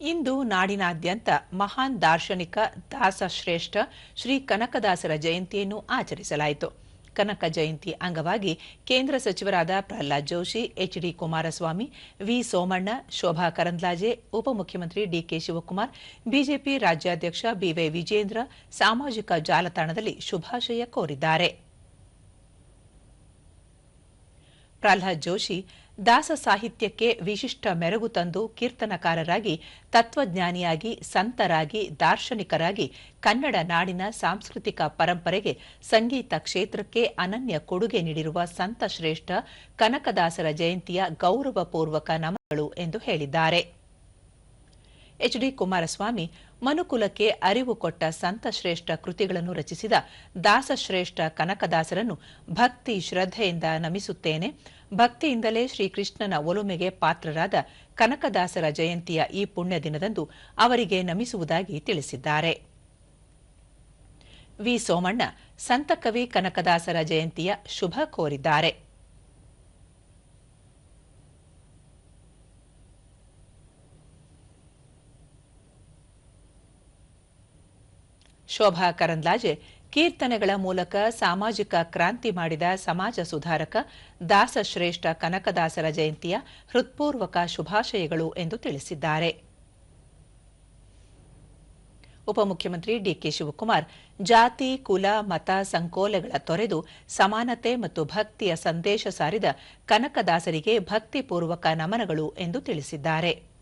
ಇಂದು ನಾಡಿನಾದ್ಯಂತ ಮಹಾನ್ ದಾರ್ಶನಿಕ ದಾಸಶ್ರೇಷ್ಠ ಶ್ರೀ ಕನಕದಾಸರ ಜಯಂತಿಯನ್ನು ಆಚರಿಸಲಾಯಿತು. ಕನಕ ಜಯಂತಿ ಅಂಗವಾಗಿ ಕೇಂದ್ರ ಸಚಿವರಾದ ಪ್ರಹ್ಲಾದ್ ಜೋಶಿ ಎಚ್ಡಿ ಕುಮಾರಸ್ವಾಮಿ, ವಿ ಸೋಮಣ್ಣ, ಶೋಭಾ ಕರಂದ್ಲಾಜೆ, ಉಪಮುಖ್ಯಮಂತ್ರಿ ಡಿಕೆ ಶಿವಕುಮಾರ್, ಬಿಜೆಪಿ ರಾಜ್ಯಾಧ್ಯಕ್ಷ ಬಿವೈ ವಿಜೇಂದ್ರ ಸಾಮಾಜಿಕ ಜಾಲತಾಣದಲ್ಲಿ ಶುಭಾಶಯ ಕೋರಿದ್ದಾರೆ. ಪ್ರಹ್ಲಾದ್ ಜೋಶಿ ದಾಸ ಸಾಹಿತ್ಯಕ್ಕೆ ವಿಶಿಷ್ಟ ಮೆರುಗು ತಂದು ಕೀರ್ತನಕಾರರಾಗಿ, ತತ್ವಜ್ಞಾನಿಯಾಗಿ, ಸಂತರಾಗಿ, ದಾರ್ಶನಿಕರಾಗಿ ಕನ್ನಡ ನಾಡಿನ ಸಾಂಸ್ಕೃತಿಕ ಪರಂಪರೆಗೆ, ಸಂಗೀತ ಕ್ಷೇತ್ರಕ್ಕೆ ಅನನ್ಯ ಕೊಡುಗೆ ನೀಡಿರುವ ಸಂತ ಶ್ರೇಷ್ಠ ಕನಕದಾಸರ ಜಯಂತಿಯ ಗೌರವಪೂರ್ವಕ ನಮನಗಳು ಎಂದು ಹೇಳಿದ್ದಾರೆ. ಎಚ್ಡಿ ಕುಮಾರಸ್ವಾಮಿ ಮನುಕುಲಕ್ಕೆ ಅರಿವು ಕೊಟ್ಟ ಸಂತಶ್ರೇಷ್ಠ ಕೃತಿಗಳನ್ನು ರಚಿಸಿದ ದಾಸಶ್ರೇಷ್ಠ ಕನಕದಾಸರನ್ನು ಭಕ್ತಿ ಶ್ರದ್ಧೆಯಿಂದ ನಮಿಸುತ್ತೇನೆ. ಭಕ್ತಿಯಿಂದಲೇ ಶ್ರೀಕೃಷ್ಣನ ಒಲುಮೆಗೆ ಪಾತ್ರರಾದ ಕನಕದಾಸರ ಜಯಂತಿಯ ಈ ಪುಣ್ಯ ದಿನದಂದು ಅವರಿಗೆ ನಮಿಸುವುದಾಗಿ ತಿಳಿಸಿದ್ದಾರೆ. ವಿ ಸೋಮಣ್ಣ ಸಂತಕವಿ ಕನಕದಾಸರ ಜಯಂತಿಯ ಶುಭ ಕೋರಿದ್ದಾರೆ. ಶೋಭಾ ಕರಂದ್ಲಾಜೆ ಕೀರ್ತನೆಗಳ ಮೂಲಕ ಸಾಮಾಜಿಕ ಕ್ರಾಂತಿ ಮಾಡಿದ ಸಮಾಜ ಸುಧಾರಕ ದಾಸಶ್ರೇಷ್ಠ ಕನಕದಾಸರ ಜಯಂತಿಯ ಹೃತ್ಪೂರ್ವಕ ಶುಭಾಶಯಗಳು ಎಂದು ತಿಳಿಸಿದ್ದಾರೆ. ಉಪಮುಖ್ಯಮಂತ್ರಿ ಡಿಕೆ ಶಿವಕುಮಾರ್, ಜಾತಿ, ಕುಲ, ಮತ, ಸಂಕೋಲೆಗಳ ತೊರೆದು ಸಮಾನತೆ ಮತ್ತು ಭಕ್ತಿಯ ಸಂದೇಶ ಸಾರಿದ ಕನಕದಾಸರಿಗೆ ಭಕ್ತಿಪೂರ್ವಕ ನಮನಗಳು ಎಂದು ತಿಳಿಸಿದ್ದಾರೆ.